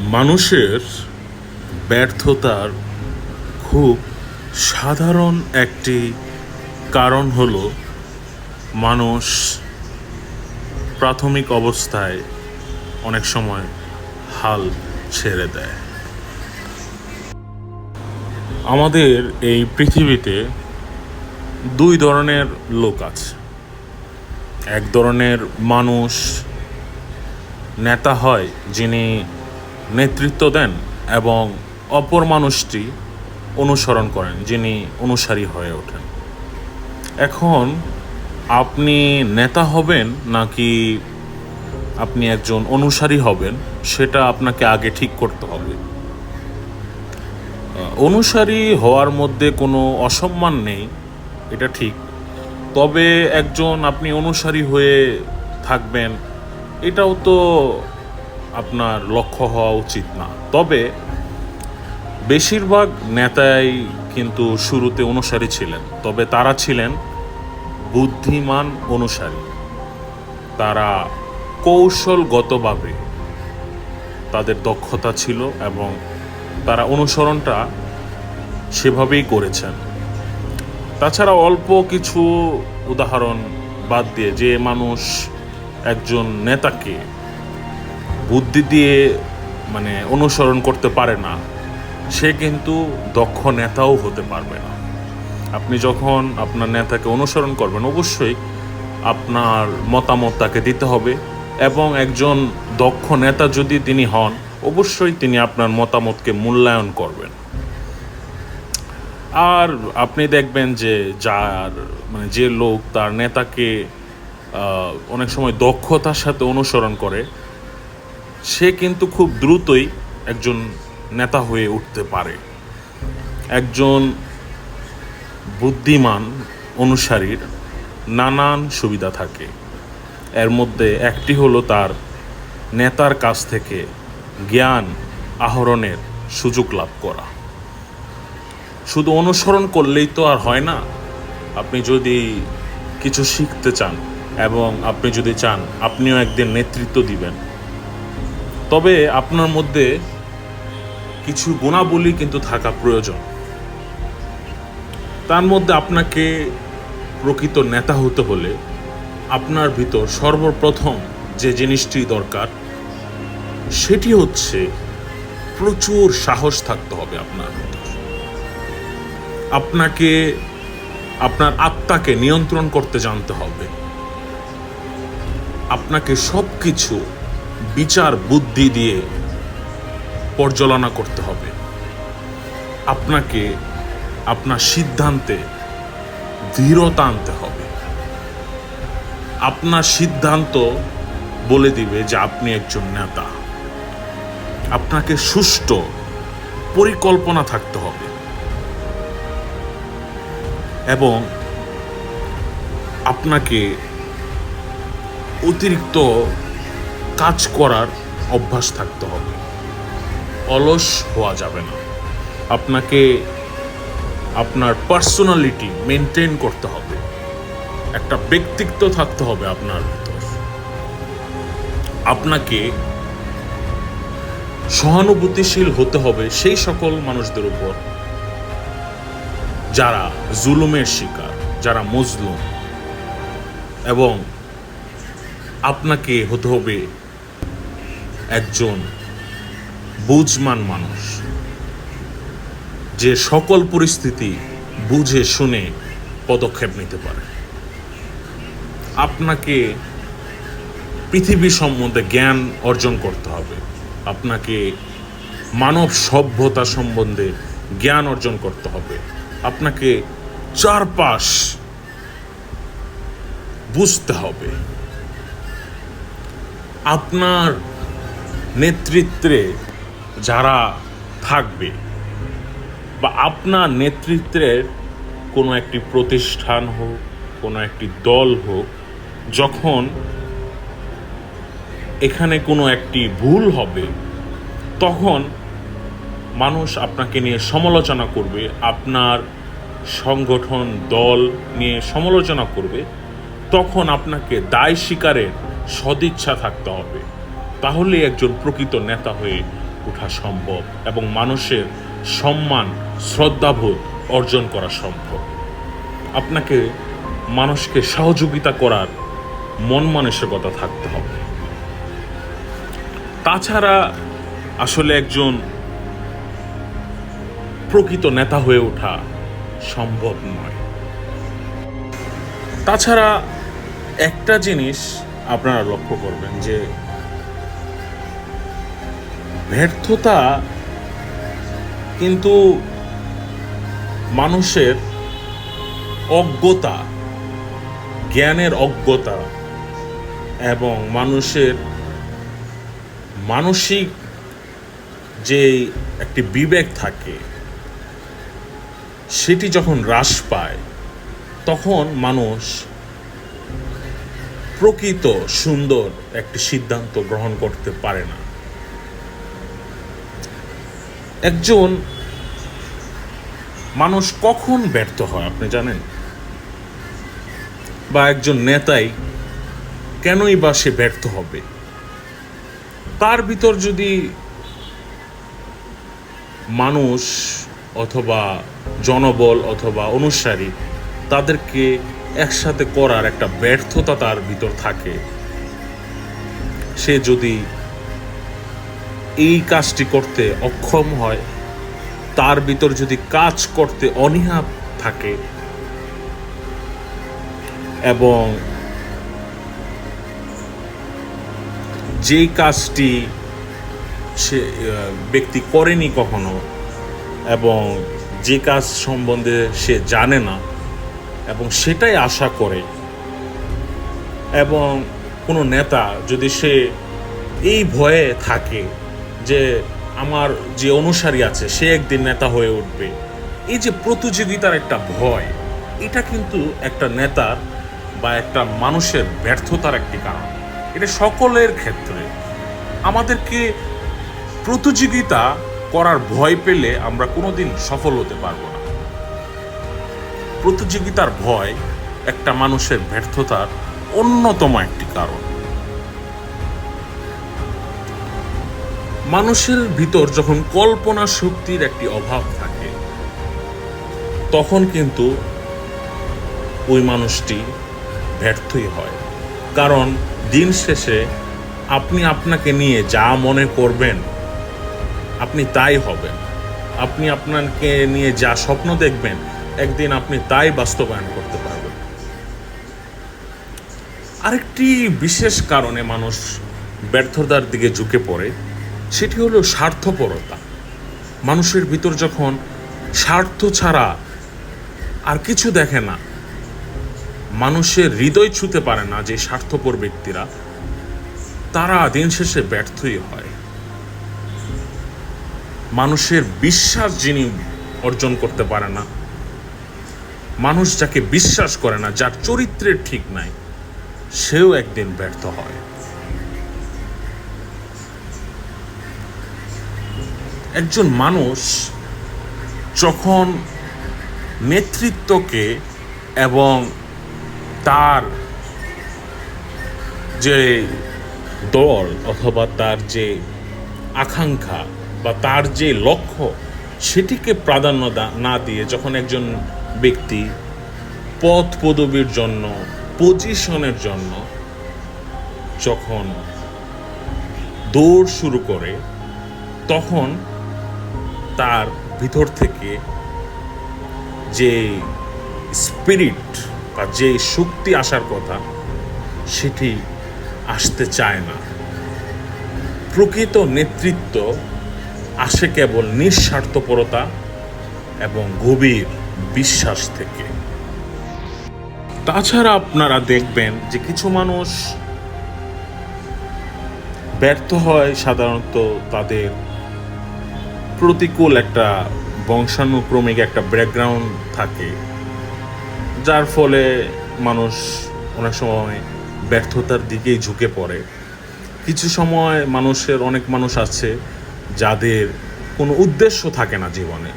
মানুষের ব্যর্থতার খুব সাধারণ একটি কারণ হল মানুষ প্রাথমিক অবস্থায় অনেক সময় হাল ছেড়ে দেয়। আমাদের এই পৃথিবীতে দুই ধরনের লোক আছে। এক ধরনের মানুষ নেতা হয় যিনি নেতৃত্ব দেন এবং অপর মানুষটি অনুসরণ করেন, যিনি অনুসারী হয়ে ওঠেন। এখন আপনি নেতা হবেন নাকি আপনি একজন অনুসারী হবেন, সেটা আপনাকে আগে ঠিক করতে হবে। অনুসারী হওয়ার মধ্যে কোনো অসম্মান নেই, এটা ঠিক। তবে একজন আপনি অনুসারী হয়ে থাকবেন, এটাও তো আপনার লক্ষ্য হওয়া উচিত না। তবে বেশিরভাগ নেতাই কিন্তু শুরুতে অনুসারী ছিলেন, তবে তারা ছিলেন বুদ্ধিমান অনুসারী। তারা কৌশলগতভাবে তাদের দক্ষতা ছিল এবং তারা অনুসরণটা সেভাবেই করেছেন। তাছাড়া অল্প কিছু উদাহরণ বাদ দিয়ে যে মানুষ একজন নেতাকে বুদ্ধি দিয়ে মানে অনুসরণ করতে পারে না, সে কিন্তু দক্ষ নেতাও হতে পারবে না। আপনি যখন আপনার নেতাকে অনুসরণ করবেন, অবশ্যই আপনার মতামত তাকে দিতে হবে এবং একজন দক্ষ নেতা যদি তিনি হন, অবশ্যই তিনি আপনার মতামতকে মূল্যায়ন করবেন। আর আপনি দেখবেন যে যার মানে যে লোক তার নেতাকে অনেক সময় দক্ষতার সাথে অনুসরণ করে সে কিন্তু খুব দ্রুতই একজন নেতা হয়ে উঠতে পারে। একজন বুদ্ধিমান অনুসারীর নানান সুবিধা থাকে। এর মধ্যে একটি হলো তার নেতার কাছ থেকে জ্ঞান আহরণের সুযোগ লাভ করা। শুধু অনুসরণ করলেই তো আর হয় না। আপনি যদি কিছু শিখতে চান এবং আপনি যদি চান, আপনিও একদিন নেতৃত্ব দিবেন। তবে আপনার মধ্যে কিছু গুণাবলী কিন্তু থাকা প্রয়োজন। তার মধ্যে আপনাকে প্রকৃত নেতা হতে হলে আপনার ভিতর সর্বপ্রথম যে জিনিসটি দরকার, সেটি হচ্ছে প্রচুর সাহস থাকতে হবে আপনার আপনাকে, আপনার আত্মাকে নিয়ন্ত্রণ করতে জানতে হবে। আপনাকে সব কিছু বিচার বুদ্ধি দিয়ে পর্যালোচনা করতে হবে। আপনাকে আপনার সিদ্ধান্তে দৃঢ়তা আনতে হবে। আপনার সিদ্ধান্ত বলে দিবে যে আপনি একজন নেতা। আপনাকে সুষ্ঠু পরিকল্পনা থাকতে হবে। এবং আপনাকে অতিরিক্ত কাজ করার অভ্যাস থাকতে হবে। অলস হওয়া যাবে না। আপনাকে আপনার পার্সোনালিটি মেনটেন করতে হবে। একটা ব্যক্তিত্ব থাকতে হবে আপনার ভিতর। আপনাকে সহানুভূতিশীল হতে হবে সেই সকল মানুষদের উপর। যারা জুলুমের শিকার, যারা মজলুম। এবং আপনাকে হতে হবে একজন বুঝমান মানুষ। যে সকল পরিস্থিতি বুঝে শুনে পদক্ষেপ নিতে পারে। আপনাকে পৃথিবী সম্বন্ধে জ্ঞান অর্জন করতে হবে। আপনাকে মানব সভ্যতা সম্বন্ধে জ্ঞান অর্জন করতে হবে। আপনাকে চারপাশ বুঝতে হবে। আপনার নেতৃত্বে যারা থাকবে বা আপনার নেতৃত্বের কোনো একটি প্রতিষ্ঠান হোক, কোনো একটি দল হোক, যখন এখানে কোনো একটি ভুল হবে, তখন মানুষ আপনাকে নিয়ে সমালোচনা করবে, আপনার সংগঠন, দল নিয়ে সমালোচনা করবে, তখন আপনাকে দায় স্বীকারের সদিচ্ছা থাকতে হবে। তাহলে একজন প্রকৃত নেতা হয়ে ওঠা সম্ভব এবং মানুষের সম্মান, শ্রদ্ধাবোধ অর্জন করা সম্ভব। আপনাকে মানুষকে সহযোগিতা করার মন মানসিকতা থাকতে হবে। তাছাড়া আসলে একজন প্রকৃত নেতা হয়ে ওঠা সম্ভব নয়। তাছাড়া একটা জিনিস আপনারা লক্ষ্য করবেন যে ব্যর্থতা কিন্তু মানুষের অজ্ঞতা, জ্ঞানের অজ্ঞতা এবং মানুষের মানসিক যে একটি বিবেক থাকে, সেটি যখন হ্রাস পায়, তখন মানুষ প্রকৃত সুন্দর একটি সিদ্ধান্ত গ্রহণ করতে পারে না। একজন মানুষ কখন ব্যর্থ হয়, আপনি জানেন? বা একজন নেতাই কেনই বা সে ব্যর্থ হবে? তার ভিতর যদি মানুষ অথবা জনবল অথবা অনুসারী তাদেরকে একসাথে করার একটা ব্যর্থতা তার ভিতর থাকে, সে যদি এই কাজটি করতে অক্ষম হয়, তার ভিতর যদি কাজ করতে অনীহা থাকে এবং যেই কাজটি সে ব্যক্তি করেনি কখনো এবং যে কাজ সম্বন্ধে সে জানে না এবং সেটাই আশা করে এবং কোনো নেতা যদি সে এই ভয়ে থাকে যে আমার যে অনুসারী আছে, সে একদিন নেতা হয়ে উঠবে। এই যে প্রতিযোগিতার একটা ভয়, এটা কিন্তু একটা নেতার বা একটা মানুষের ব্যর্থতার একটি কারণ। এটা সকলের ক্ষেত্রে। আমাদেরকে প্রতিযোগিতা করার ভয় পেলে আমরা কোনোদিন সফল হতে পারব না। প্রতিযোগিতার ভয় একটা মানুষের ব্যর্থতার অন্যতম একটি কারণ। মানুষের ভিতর যখন কল্পনা শক্তির একটি অভাব থাকে, তখন কিন্তু ওই মানুষটি ব্যর্থই হয়। কারণ দিন শেষে আপনি আপনাকে নিয়ে যা মনে করবেন, আপনি তাই হবেন। আপনি আপনাকে নিয়ে যা স্বপ্ন দেখবেন, একদিন আপনি তাই বাস্তবায়ন করতে পারবেন। আরেকটি বিশেষ কারণে মানুষ ব্যর্থতার দিকে ঝুঁকে পড়ে সেটি হলো স্বার্থপরতা। মানুষের ভিতর যখন স্বার্থ ছাড়া আর কিছু দেখে না, মানুষের হৃদয় ছুতে পারে না যে স্বার্থপর ব্যক্তিরা, তারা দিন শেষে ব্যর্থই হয়। মানুষের বিশ্বাস যিনি অর্জন করতে পারে না, মানুষ যাকে বিশ্বাস করে না, যার চরিত্রের ঠিক নাই, সেও একদিন ব্যর্থ হয়। একজন মানুষ যখন নেতৃত্বকে এবং তার যে দল অথবা তার যে আকাঙ্ক্ষা বা তার যে লক্ষ্য, সেটিকে প্রাধান্য না দিয়ে যখন একজন ব্যক্তি পদ পদবীর জন্য, পজিশনের জন্য যখন দৌড় শুরু করে, তখন তার ভিতর থেকে যে স্পিরিট বা যে শক্তি আসার কথা, সেটি আসতে চায় না। প্রকৃত নেতৃত্ব আসে কেবল নিঃস্বার্থপরতা এবং গভীর বিশ্বাস থেকে। তাছাড়া আপনারা দেখবেন যে কিছু মানুষ ব্যর্থ হয় সাধারণত তাদের প্রতিকূল একটা বংশানুক্রমিক একটা ব্যাকগ্রাউন্ড থাকে, যার ফলে মানুষ অনেক সময় ব্যর্থতার দিকেই ঝুঁকে পড়ে। কিছু সময় মানুষের অনেক মানুষ আছে যাদের কোনো উদ্দেশ্য থাকে না জীবনে।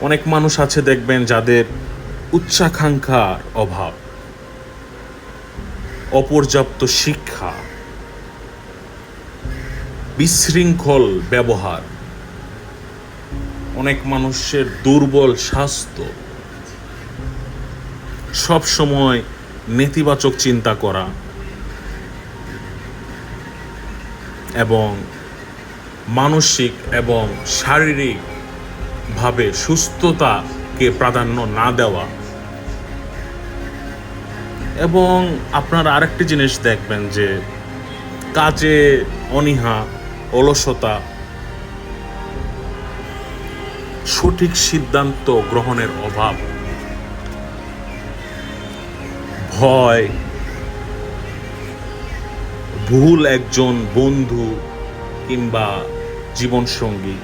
অনেক মানুষ আছে দেখবেন যাদের উচ্চাকাঙ্ক্ষার অভাব, অপর্যাপ্ত শিক্ষা বিশৃঙ্খল ব্যবহার। অনেক মানুষের দুর্বল স্বাস্থ্য। সব সময় নেতিবাচক চিন্তা করা। এবং মানসিক এবং শারীরিকভাবে সুস্থতাকে প্রাধান্য না দেওয়া। এবং আপনারা আরেকটি জিনিস দেখবেন যে কাজে অনীহা অলসতা। সঠিক সিদ্ধান্ত গ্রহণের অভাব। ভয়। ভুল একজন বন্ধু কিংবা জীবনসঙ্গী।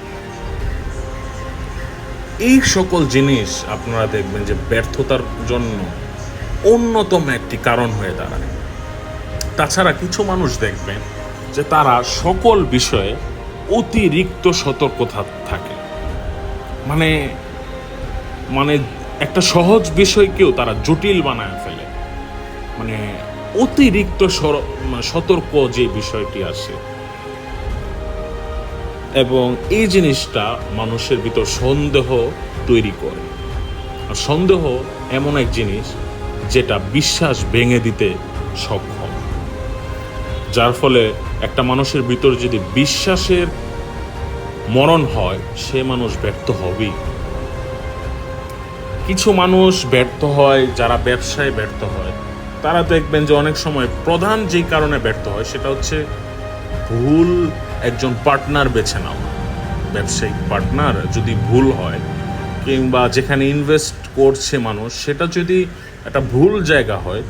এই সকল জিনিস আপনারা দেখবেন যে ব্যর্থতার জন্য অন্যতম একটি কারণ হয়ে দাঁড়ায়। তাছাড়া কিছু মানুষ দেখবেন যে তারা সকল বিষয়ে অতিরিক্ত সতর্কতা থাকে। মানে মানে একটা সহজ বিষয়কেও তারা জটিল বানায় ফেলে। মানে অতিরিক্ত মানে সতর্ক যে বিষয়টি আসে এবং এই জিনিসটা মানুষের ভিতর সন্দেহ তৈরি করে। আর সন্দেহ এমন এক জিনিস যেটা বিশ্বাস ভেঙে দিতে সক্ষম যার ফলে একটা মানুষের ভিতর যদি বিশ্বাসের মরণ হয়, সে মানুষ ব্যর্থ হবেই। কিছু মানুষ ব্যর্থ হয়, যারা ব্যবসায় ব্যর্থ হয়। তারা দেখবেন যে অনেক সময় প্রধান যেই কারণে ব্যর্থ হয়, সেটা হচ্ছে ভুল একজন পার্টনার বেছে নেওয়া ব্যবসায়িক পার্টনার যদি ভুল হয়, কিংবা যেখানে ইনভেস্ট করছে মানুষ, সেটা যদি একটা ভুল জায়গা হয়,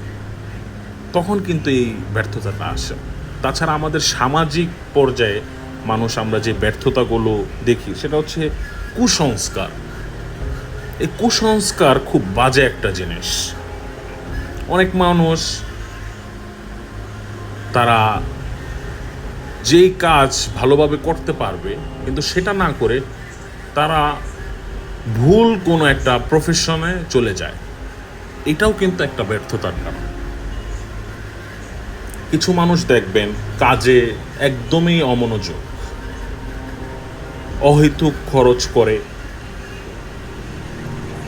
তখন কিন্তু এই ব্যর্থতাটা আসে। তাছাড়া আমাদের সামাজিক পর্যায়ে মানুষ আমরা যে ব্যর্থতাগুলো দেখি, সেটা হচ্ছে কুসংস্কার। এই কুসংস্কার খুব বাজে একটা জিনিস। অনেক মানুষ তারা যেই কাজ ভালোভাবে করতে পারবে, কিন্তু সেটা না করে তারা ভুল কোনো একটা প্রফেশনে চলে যায়। এটাও কিন্তু একটা ব্যর্থতার কারণ। কিছু মানুষ দেখবেন কাজে একদমই অমনোযোগ, অহেতুক খরচ করে।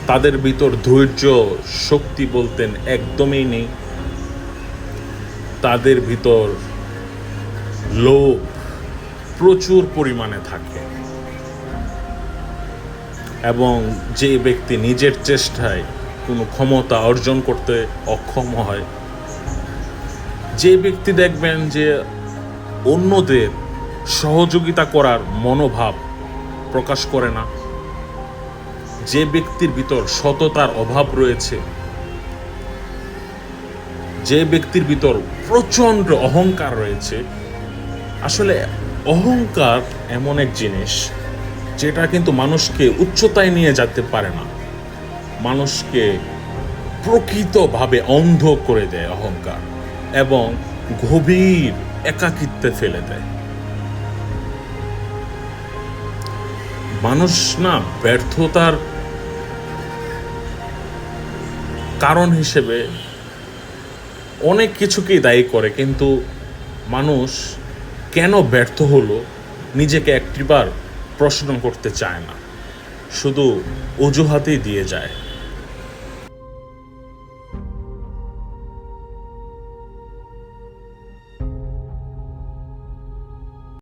তাদের ভিতর ধৈর্য, শক্তি বলতেন একদমই নেই। তাদের ভিতর লোভ প্রচুর পরিমাণে থাকে। এবং যে ব্যক্তি নিজের চেষ্টায় কোনো ক্ষমতা অর্জন করতে অক্ষম হয় যে ব্যক্তি দেখবেন যে অন্যদের সহযোগিতা করার মনোভাব প্রকাশ করে না, যে ব্যক্তির ভিতর সততার অভাব রয়েছে, যে ব্যক্তির ভিতর প্রচণ্ড অহংকার রয়েছে, আসলে অহংকার এমন এক জিনিস যেটা কিন্তু মানুষকে উচ্চতায় নিয়ে যেতে পারে না। মানুষকে প্রকৃতভাবে অন্ধ করে দেয় অহংকার। এবং গভীর একাকিত্বে ফেলে দেয়। মানুষ না ব্যর্থতার কারণ হিসেবে অনেক কিছুকেই দায়ী করে, কিন্তু মানুষ কেন ব্যর্থ হলো নিজেকে একটিবার প্রশ্ন করতে চায় না। শুধু অজুহাতেই দিয়ে যায়।